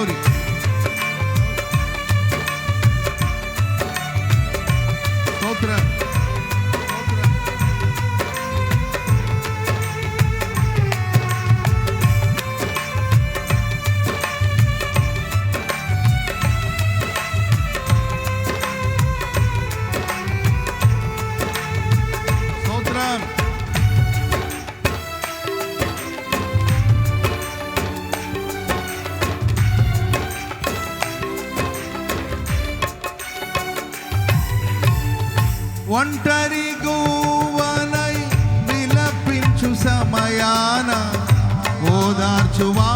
Howdy. ఒంటరి గోవనై నిలపించు సమయాన ఓదార్చువా?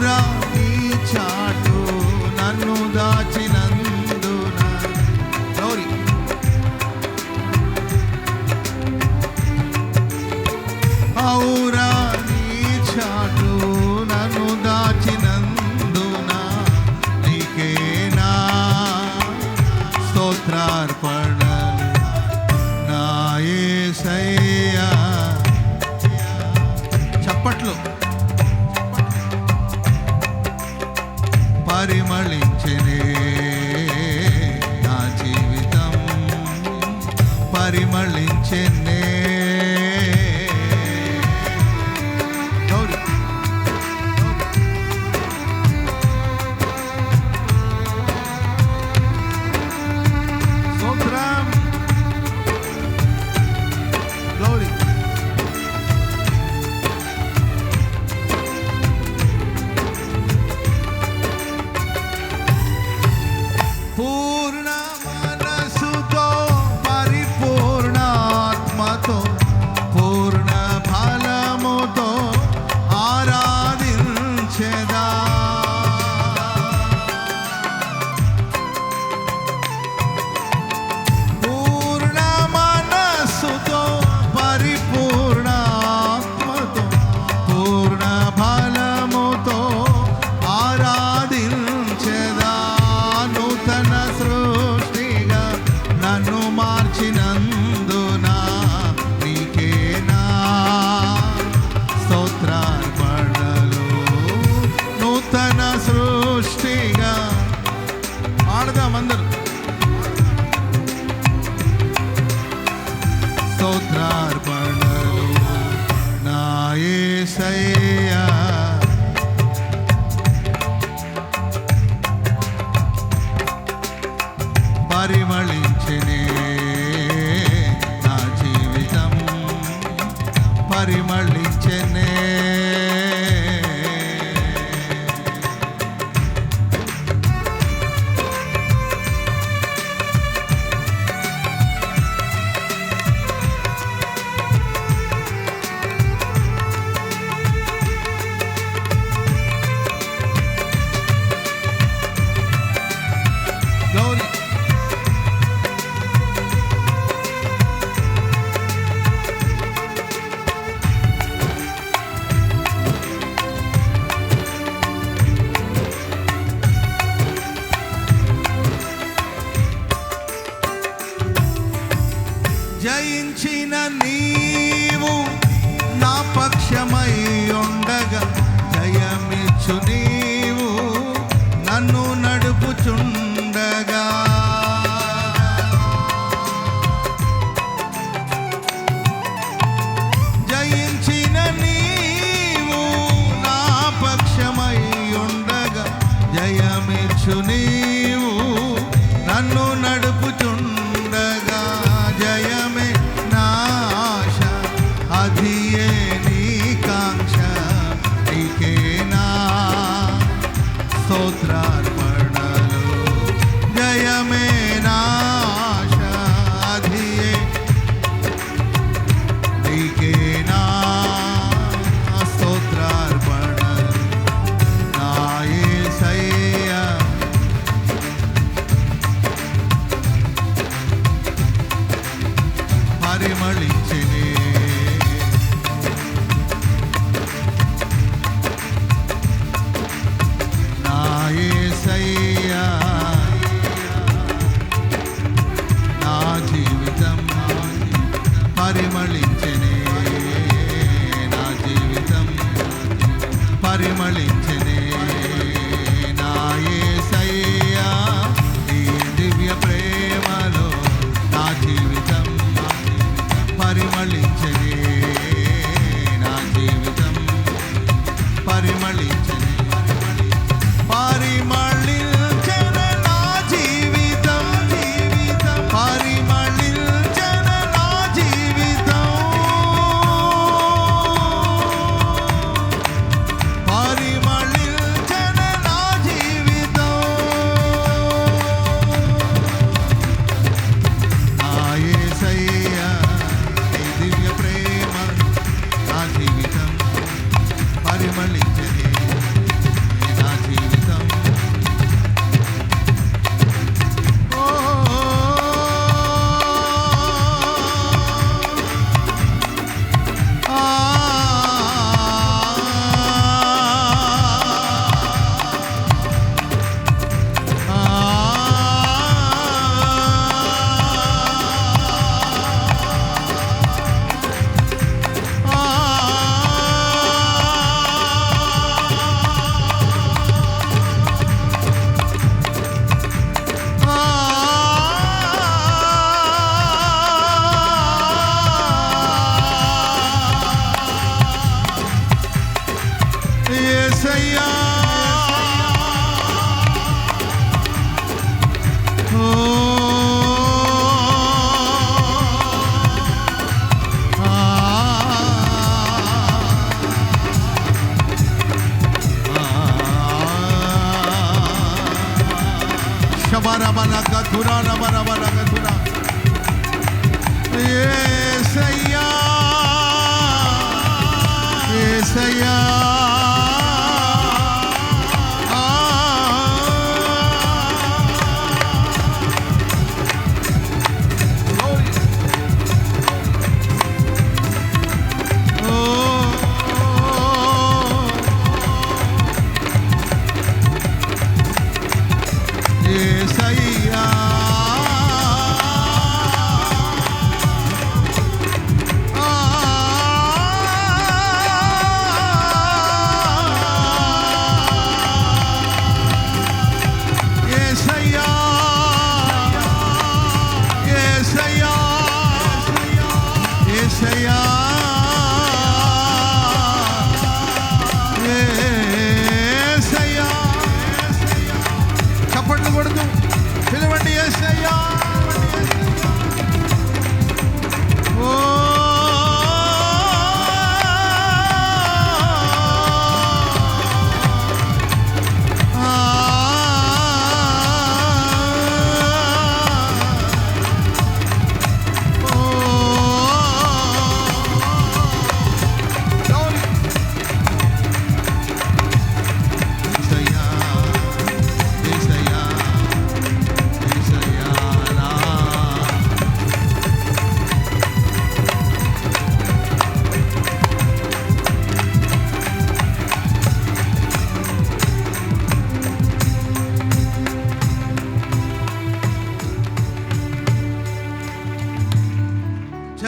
পুরা ছাড়ো। జయించిన నీవు నా పక్షమై ఉండగా జయమిచ్చు నీవు నన్ను నడుపుచుండగా.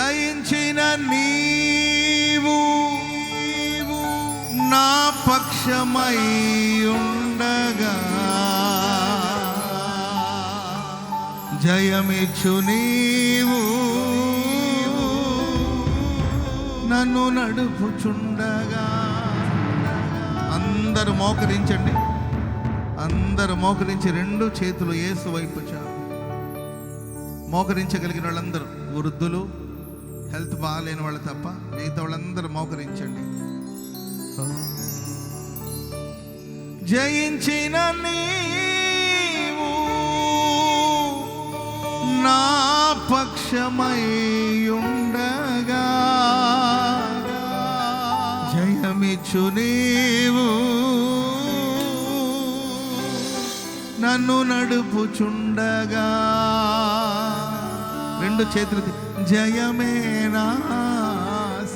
నయించిన నీవు నా పక్షమై ఉండగా. జయమిచ్చు నీవు నన్ను నడుపుచుండగా. అందరు మోకరించండి. అందరు మోకరించి రెండు చేతులు ఏసు వైపు చాలు మోకరించగలిగిన వాళ్ళందరూ వృద్ధులు హెల్త్ బాగాలేని వాళ్ళు తప్ప మిగతా వాళ్ళందరూ మోకరించండి. జయించిన నీవు నా పక్షమై ఉండగా జయమిచ్చు నీవు. నన్ను నడుపుచుండగా. రెండు చేతులు జయమే నాశ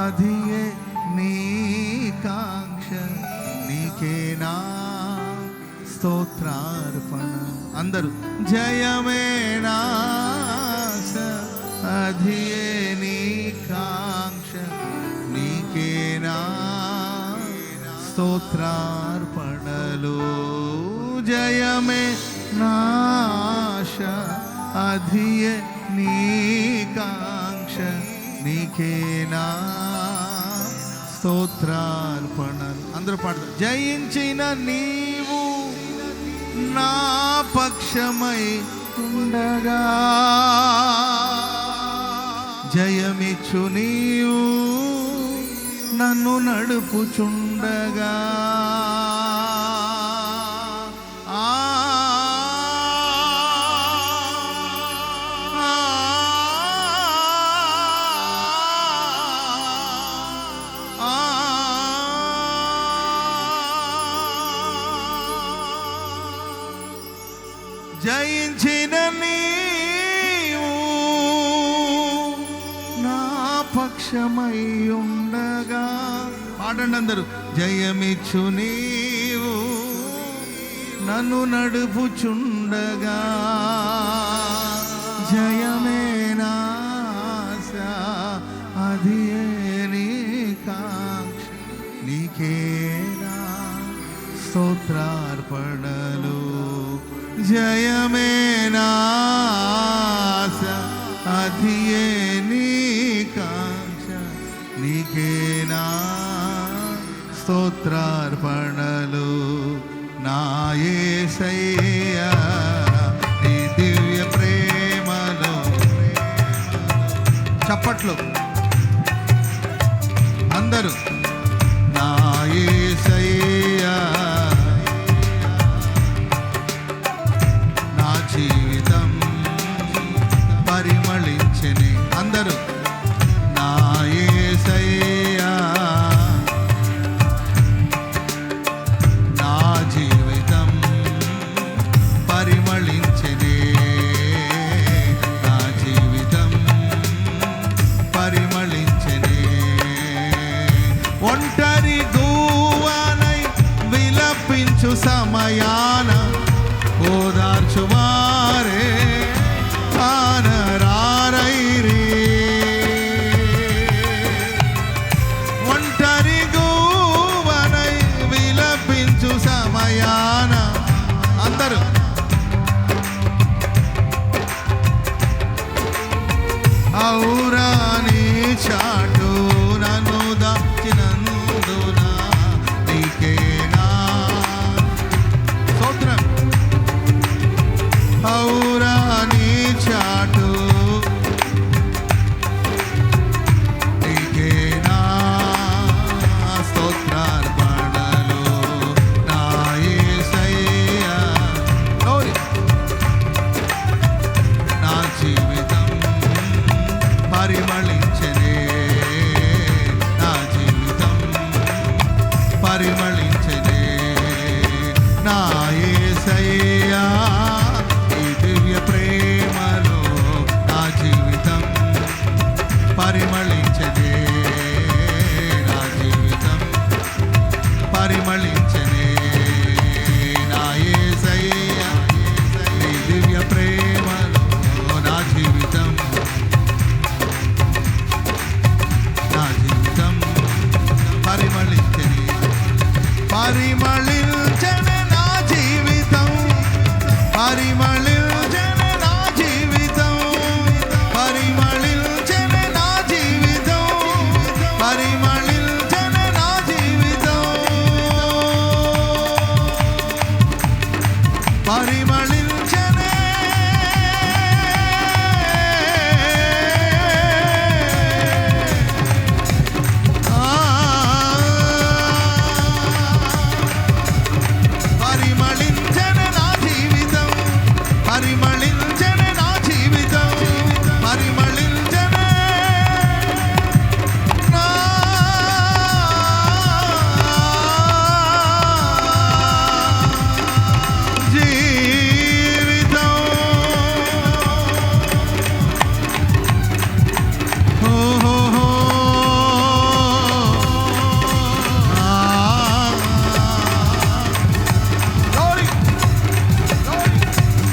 అధియే నీ కాంక్ష నీకేనా స్తోత్రార్పణ అందరూ జయమే నాశ అధియే నీ కాంక్ష నీకేనా స్తోత్రార్పణలు జయమే నాశ అధియే నీకాంక్ష నీకేనా స్తోత్రార్పణలు అందరూ పాడతారు జయించిన నీవు నా పక్షమై ఉండగా జయమిచ్చు నీవు నన్ను నడుపుచుండగా పక్షమై ఉండగా పాడండి అందరూ. జయమిచ్చు నీవు నన్ను నడుపుచుండగా. జయమే నాశ అది నీ నీకేనా స్తోత్రార్పణలు? జయమే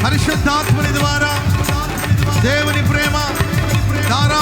పరిశుద్ధాత్మని ద్వారా దేవుని ప్రేమ ధారా